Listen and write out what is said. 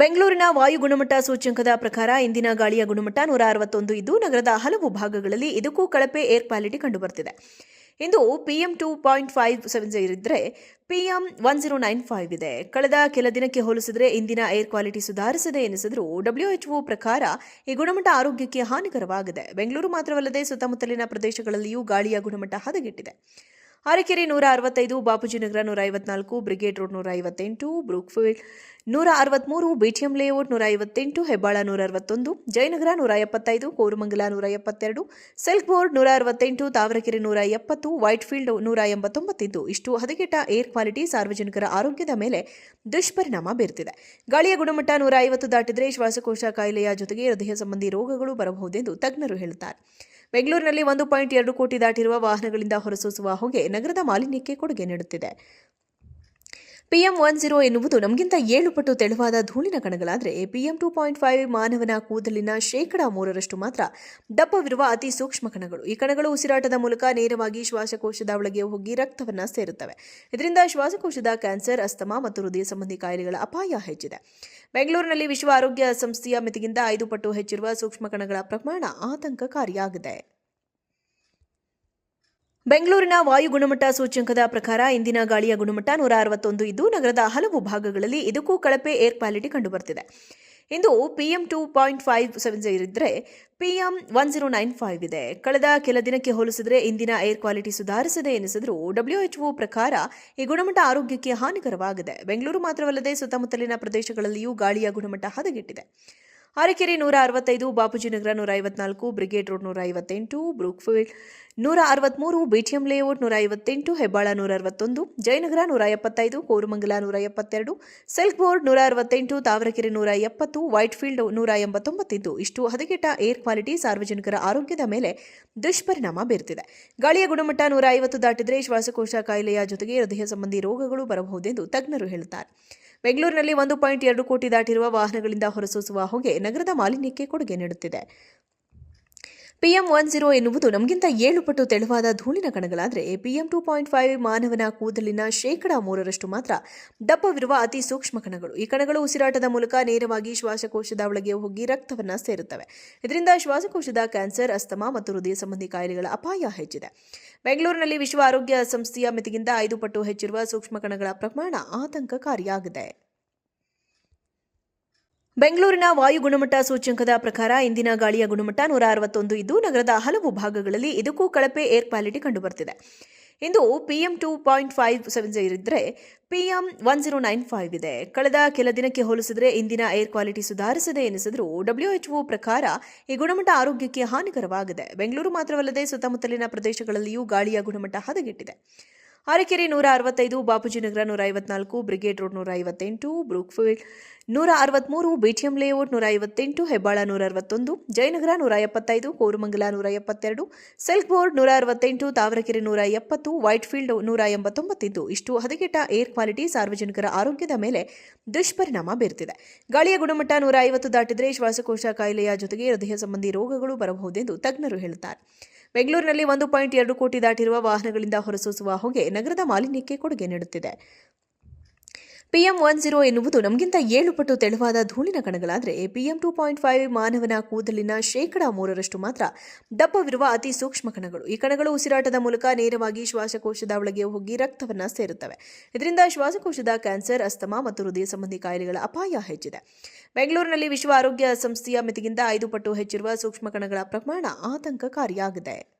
ಬೆಂಗಳೂರಿನ ವಾಯು ಗುಣಮಟ್ಟ ಸೂಚ್ಯಂಕದ ಪ್ರಕಾರ ಇಂದಿನ ಗಾಳಿಯ ಗುಣಮಟ್ಟ ನೂರ ಅರವತ್ತೊಂದು ಇದ್ದು, ನಗರದ ಹಲವು ಭಾಗಗಳಲ್ಲಿ ಇದಕ್ಕೂ ಕಳಪೆ ಏರ್ ಕ್ವಾಲಿಟಿ ಕಂಡುಬರ್ತಿದೆ ಇಂದು PM two point five seven ಇದ್ದರೆ PM one zero nine five ಇದೆ. ಕಳೆದ ಕೆಲ ದಿನಕ್ಕೆ ಹೋಲಿಸಿದರೆ ಇಂದಿನ ಏರ್ ಕ್ವಾಲಿಟಿ ಸುಧಾರಿಸಿದೆ ಎನಿಸಿದರೂ. ಡಬ್ಲ್ಯೂಎಚ್ಒ ಪ್ರಕಾರ ಈ ಗುಣಮಟ್ಟ ಆರೋಗ್ಯಕ್ಕೆ ಹಾನಿಕರವಾಗಿದೆ. ಬೆಂಗಳೂರು ಮಾತ್ರವಲ್ಲದೆ ಸುತ್ತಮುತ್ತಲಿನ ಪ್ರದೇಶಗಳಲ್ಲಿಯೂ ಗಾಳಿಯ ಗುಣಮಟ್ಟ ಹದಗೆಟ್ಟಿದೆ. ಅರಕೆರೆ ನೂರ ಅರವತ್ತೈದು, ಬಾಪೂಜಿ ನಗರ ನೂರ ಐವತ್ನಾಲ್ಕು, ಬ್ರಿಗೇಡ್ ರೋಡ್ ನೂರ ಐವತ್ತೆಂಟು, ಬ್ರೂಕ್ಫೀಲ್ಡ್ ನೂರ ಅರವತ್ಮೂರು, ಬಿಟಿಎಂ ಲೇಔಟ್ ನೂರ ಐವತ್ತೆಂಟು, ಹೆಬ್ಬಾಳ ನೂರ ಅರವತ್ತೊಂದು, ಜಯನಗರ ನೂರ ಎಪ್ಪತ್ತೈದು, ಕೋರಮಂಗಲ ನೂರ ಎಪ್ಪತ್ತೆರಡು, ಸಿಲ್ಕ್ ಬೋರ್ಡ್ ನೂರ ಅರವತ್ತೆಂಟು, ತಾವರಕೆರೆ ನೂರ ಎಪ್ಪತ್ತು, ವೈಟ್ಫೀಲ್ಡ್ ನೂರ ಎಂಬತ್ತೊಂಬತ್ತಿದ್ದು ಇಷ್ಟು ಹದಗೆಟ್ಟ ಏರ್ ಕ್ವಾಲಿಟಿ ಸಾರ್ವಜನಿಕರ ಆರೋಗ್ಯದ ಮೇಲೆ ದುಷ್ಪರಿಣಾಮ ಬೀರುತ್ತಿದೆ ಗಾಳಿಯ ಗುಣಮಟ್ಟ ನೂರ ಐವತ್ತು ದಾಟಿದರೆ ಶ್ವಾಸಕೋಶ ಕಾಯಿಲೆಯ ಜೊತೆಗೆ ಹೃದಯ ಸಂಬಂಧಿ ರೋಗಗಳು ಬರಬಹುದೆಂದು ತಜ್ಞರು ಹೇಳುತ್ತಾರೆ. ಬೆಂಗಳೂರಿನಲ್ಲಿ ಒಂದು ಪಾಯಿಂಟ್ ಎರಡು ಕೋಟಿ ದಾಟಿರುವ ವಾಹನಗಳಿಂದ ಹೊರಸೂಸುವ ಹೊಗೆ ನಗರದ ಮಾಲಿನ್ಯಕ್ಕೆ ಕೊಡುಗೆ ನೀಡುತ್ತಿದೆ. ಪಿಎಂ ಒನ್ ಜೀರೋ ಎನ್ನುವುದು ನಮಗಿಂತ ಏಳು ಪಟ್ಟು ತೆಳುವಾದ ಧೂಳಿನ ಕಣಗಳಾದರೆ ಪಿಎಂ ಟೂ ಪಾಯಿಂಟ್ ಫೈವ್ ಮಾನವನ ಕೂದಲಿನ ಶೇಕಡ ಮೂರರಷ್ಟು ಮಾತ್ರ ದಪ್ಪವಿರುವ ಅತಿ ಸೂಕ್ಷ್ಮ ಕಣಗಳು. ಈ ಕಣಗಳು ಉಸಿರಾಟದ ಮೂಲಕ ನೇರವಾಗಿ ಶ್ವಾಸಕೋಶದ ಒಳಗೆ ಹೋಗಿ ರಕ್ತವನ್ನು ಸೇರುತ್ತವೆ. ಇದರಿಂದ ಶ್ವಾಸಕೋಶದ ಕ್ಯಾನ್ಸರ್, ಅಸ್ತಮಾ ಮತ್ತು ಹೃದಯ ಸಂಬಂಧಿ ಕಾಯಿಲೆಗಳ ಅಪಾಯ ಹೆಚ್ಚಿದೆ. ಬೆಂಗಳೂರಿನಲ್ಲಿ ವಿಶ್ವ ಆರೋಗ್ಯ ಸಂಸ್ಥೆಯ ಮಿತಿಗಿಂತ ಐದು ಪಟ್ಟು ಹೆಚ್ಚಿರುವ ಸೂಕ್ಷ್ಮ ಕಣಗಳ ಪ್ರಮಾಣ ಆತಂಕಕಾರಿಯಾಗಿದೆ. ಬೆಂಗಳೂರಿನ ವಾಯು ಗುಣಮಟ್ಟ ಸೂಚ್ಯಂಕದ ಪ್ರಕಾರ ಇಂದಿನ ಗಾಳಿಯ ಗುಣಮಟ್ಟ ನೂರ ಅರವತ್ತೊಂದು ಇದ್ದು, ನಗರದ ಹಲವು ಭಾಗಗಳಲ್ಲಿ ಇದಕ್ಕೂ ಕಳಪೆ ಏರ್ ಕ್ವಾಲಿಟಿ ಕಂಡುಬರ್ತಿದೆ ಇಂದು PM two point five seven ಇದ್ದರೆ PM one zero nine five ಇದೆ. ಕಳೆದ ಕೆಲ ದಿನಕ್ಕೆ ಹೋಲಿಸಿದರೆ ಇಂದಿನ ಏರ್ ಕ್ವಾಲಿಟಿ ಸುಧಾರಿಸದೆ ಎನಿಸಿದರೂ. ಡಬ್ಲ್ಯೂಎಚ್ಒ ಪ್ರಕಾರ ಈ ಗುಣಮಟ್ಟ ಆರೋಗ್ಯಕ್ಕೆ ಹಾನಿಕರವಾಗಿದೆ. ಬೆಂಗಳೂರು ಮಾತ್ರವಲ್ಲದೆ ಸುತ್ತಮುತ್ತಲಿನ ಪ್ರದೇಶಗಳಲ್ಲಿಯೂ ಗಾಳಿಯ ಗುಣಮಟ್ಟ ಹದಗೆಟ್ಟಿದೆ. ಅರಕೆರೆ ನೂರ ಅರವತ್ತೈದು ಬಾಪುಜಿನಗರ ನೂರ ಐವತ್ನಾಲ್ಕು, ಬ್ರಿಗೇಡ್ ರೋಡ್ ನೂರ ಐವತ್ತೆಂಟು, ಬ್ರೂಕ್ಫೀಲ್ಡ್ ನೂರ ಅರವತ್ಮೂರು ಬಿಟಿಎಂ ಲೇಔಟ್ ನೂರ ಐವತ್ತೆಂಟು ಹೆಬ್ಬಾಳ ನೂರ ಅರವತ್ತೊಂದು ಜಯನಗರ ನೂರ ಎಪ್ಪತ್ತೈದು ಕೋರಮಂಗಲ ನೂರ ಎಪ್ಪತ್ತೆರಡು ಸಿಲ್ಕ್ ಬೋರ್ಡ್ ನೂರ ಅರವತ್ತೆಂಟು ತಾವರಕೆರೆ ನೂರ ಎಪ್ಪತ್ತು ವೈಟ್ಫೀಲ್ಡ್ ನೂರ ಎಂಬತ್ತೊಂಬತ್ತಿದ್ದು ಇಷ್ಟು ಹದಗೆಟ್ಟ ಏರ್ ಕ್ವಾಲಿಟಿ ಸಾರ್ವಜನಿಕರ ಆರೋಗ್ಯದ ಮೇಲೆ ದುಷ್ಪರಿಣಾಮ ಬೀರುತ್ತಿದೆ ಗಾಳಿಯ ಗುಣಮಟ್ಟ ನೂರ ಐವತ್ತು ದಾಟಿದರೆ ಶ್ವಾಸಕೋಶ ಕಾಯಿಲೆಯ ಜೊತೆಗೆ ಹೃದಯ ಸಂಬಂಧಿ ರೋಗಗಳು ಬರಬಹುದೆಂದು ತಜ್ಞರು ಹೇಳುತ್ತಾರೆ. ಬೆಂಗಳೂರಿನಲ್ಲಿ ಒಂದು ಪಾಯಿಂಟ್ ಎರಡು ಕೋಟಿ ದಾಟಿರುವ ವಾಹನಗಳಿಂದ ಹೊರಸೂಸುವ ಹೊಗೆ ನಗರದ ಮಾಲಿನ್ಯಕ್ಕೆ ಕೊಡುಗೆ ನೀಡುತ್ತಿದೆ. ಪಿಎಂ ಒನ್ ಜೀರೋ ಎನ್ನುವುದು ನಮಗಿಂತ ಏಳು ಪಟ್ಟು ತೆಳುವಾದ ಧೂಳಿನ ಕಣಗಳಾದರೆ ಪಿಎಂ ಟೂ ಪಾಯಿಂಟ್ ಫೈವ್ ಮಾನವನ ಕೂದಲಿನ ಶೇಕಡ ಮೂರರಷ್ಟು ಮಾತ್ರ ದಪ್ಪವಿರುವ ಅತಿ ಸೂಕ್ಷ್ಮ ಕಣಗಳು. ಈ ಕಣಗಳು ಉಸಿರಾಟದ ಮೂಲಕ ನೇರವಾಗಿ ಶ್ವಾಸಕೋಶದ ಒಳಗೆ ಹೋಗಿ ರಕ್ತವನ್ನು ಸೇರುತ್ತವೆ. ಇದರಿಂದ ಶ್ವಾಸಕೋಶದ ಕ್ಯಾನ್ಸರ್, ಅಸ್ತಮಾ ಮತ್ತು ಹೃದಯ ಸಂಬಂಧಿ ಕಾಯಿಲೆಗಳ ಅಪಾಯ ಹೆಚ್ಚಿದೆ. ಬೆಂಗಳೂರಿನಲ್ಲಿ ವಿಶ್ವ ಆರೋಗ್ಯ ಸಂಸ್ಥೆಯ ಮಿತಿಗಿಂತ ಐದು ಪಟ್ಟು ಹೆಚ್ಚಿರುವ ಸೂಕ್ಷ್ಮ ಕಣಗಳ ಪ್ರಮಾಣ ಆತಂಕಕಾರಿಯಾಗಿದೆ. ಬೆಂಗಳೂರಿನ ವಾಯು ಗುಣಮಟ್ಟ ಸೂಚ್ಯಂಕದ ಪ್ರಕಾರ ಇಂದಿನ ಗಾಳಿಯ ಗುಣಮಟ್ಟ ನೂರ ಅರವತ್ತೊಂದು ಇದ್ದು, ನಗರದ ಹಲವು ಭಾಗಗಳಲ್ಲಿ ಇದಕ್ಕೂ ಕಳಪೆ ಏರ್ ಕ್ವಾಲಿಟಿ ಕಂಡುಬರ್ತಿದೆ ಇಂದು PM two point five seven ಇದ್ದರೆ PM one zero nine five ಇದೆ. ಕಳೆದ ಕೆಲ ದಿನಕ್ಕೆ ಹೋಲಿಸಿದರೆ ಇಂದಿನ ಏರ್ ಕ್ವಾಲಿಟಿ ಸುಧಾರಿಸಿದೆ ಎನಿಸಿದರೂ. ಡಬ್ಲ್ಯೂಎಚ್ಒ ಪ್ರಕಾರ ಈ ಗುಣಮಟ್ಟ ಆರೋಗ್ಯಕ್ಕೆ ಹಾನಿಕರವಾಗಿದೆ. ಬೆಂಗಳೂರು ಮಾತ್ರವಲ್ಲದೆ ಸುತ್ತಮುತ್ತಲಿನ ಪ್ರದೇಶಗಳಲ್ಲಿಯೂ ಗಾಳಿಯ ಗುಣಮಟ್ಟ ಹದಗೆಟ್ಟಿದೆ. ಅರಕೆರೆ ನೂರ ಅರವತ್ತೈದು, ಬಾಪೂಜಿ ನಗರ ನೂರ ಐವತ್ನಾಲ್ಕು, ಬ್ರಿಗೇಡ್ ರೋಡ್ ನೂರ ಐವತ್ತೆಂಟು, ಬ್ರೂಕ್ಫೀಲ್ಡ್ ನೂರ ಅರವತ್ಮೂರು, ಬಿಟಿಎಂ ಲೇಔಟ್ ನೂರ ಐವತ್ತೆಂಟು, ಹೆಬ್ಬಾಳ ನೂರ ಅರವತ್ತೊಂದು, ಜಯನಗರ ನೂರ ಎಪ್ಪತ್ತೈದು, ಕೋರಮಂಗಲ ನೂರ ಎಪ್ಪತ್ತೆರಡು, ಸಿಲ್ಕ್ ಬೋರ್ಡ್ ನೂರ ಅರವತ್ತೆಂಟು, ತಾವರೆಕೆರೆ ನೂರ ಎಪ್ಪತ್ತು, ವೈಟ್ಫೀಲ್ಡ್ ನೂರ ಎಂಬತ್ತೊಂಬತ್ತಿದ್ದು ಇಷ್ಟು ಹದಗೆಟ್ಟ ಏರ್ ಕ್ವಾಲಿಟಿ ಸಾರ್ವಜನಿಕರ ಆರೋಗ್ಯದ ಮೇಲೆ ದುಷ್ಪರಿಣಾಮ ಬೀರುತ್ತಿದೆ ಗಾಳಿಯ ಗುಣಮಟ್ಟ ನೂರ ಐವತ್ತು ದಾಟಿದರೆ ಶ್ವಾಸಕೋಶ ಕಾಯಿಲೆಯ ಜೊತೆಗೆ ಹೃದಯ ಸಂಬಂಧಿ ರೋಗಗಳು ಬರಬಹುದೆಂದು ತಜ್ಞರು ಹೇಳುತ್ತಾರೆ. ಬೆಂಗಳೂರಿನಲ್ಲಿ ಒಂದು ಪಾಯಿಂಟ್ ಎರಡು ಕೋಟಿ ದಾಟಿರುವ ವಾಹನಗಳಿಂದ ಹೊರಸೂಸುವ ಹೊಗೆ ನಗರದ ಮಾಲಿನ್ಯಕ್ಕೆ ಕೊಡುಗೆ ನೀಡುತ್ತಿದೆ. ಪಿಎಂ ಒನ್ ಜೀರೋ ಎನ್ನುವುದು ನಮಗಿಂತ ಏಳು ಪಟ್ಟು ತೆಳುವಾದ ಧೂಳಿನ ಕಣಗಳಾದರೆ ಪಿಎಂ ಟೂ ಪಾಯಿಂಟ್ ಫೈವ್ ಮಾನವನ ಕೂದಲಿನ ಶೇಕಡಾ ಮೂರರಷ್ಟು ಮಾತ್ರ ದಪ್ಪವಿರುವ ಅತಿ ಸೂಕ್ಷ್ಮ ಕಣಗಳು. ಈ ಕಣಗಳು ಉಸಿರಾಟದ ಮೂಲಕ ನೇರವಾಗಿ ಶ್ವಾಸಕೋಶದ ಒಳಗೆ ಹೋಗಿ ರಕ್ತವನ್ನು ಸೇರುತ್ತವೆ. ಇದರಿಂದ ಶ್ವಾಸಕೋಶದ ಕ್ಯಾನ್ಸರ್, ಅಸ್ತಮಾ ಮತ್ತು ಹೃದಯ ಸಂಬಂಧಿ ಕಾಯಿಲೆಗಳ ಅಪಾಯ ಹೆಚ್ಚಿದೆ. ಬೆಂಗಳೂರಿನಲ್ಲಿ ವಿಶ್ವ ಆರೋಗ್ಯ ಸಂಸ್ಥೆಯ ಮಿತಿಗಿಂತ ಐದು ಪಟ್ಟು ಹೆಚ್ಚಿರುವ ಸೂಕ್ಷ್ಮ ಕಣಗಳ ಪ್ರಮಾಣ ಆತಂಕಕಾರಿಯಾಗಿದೆ.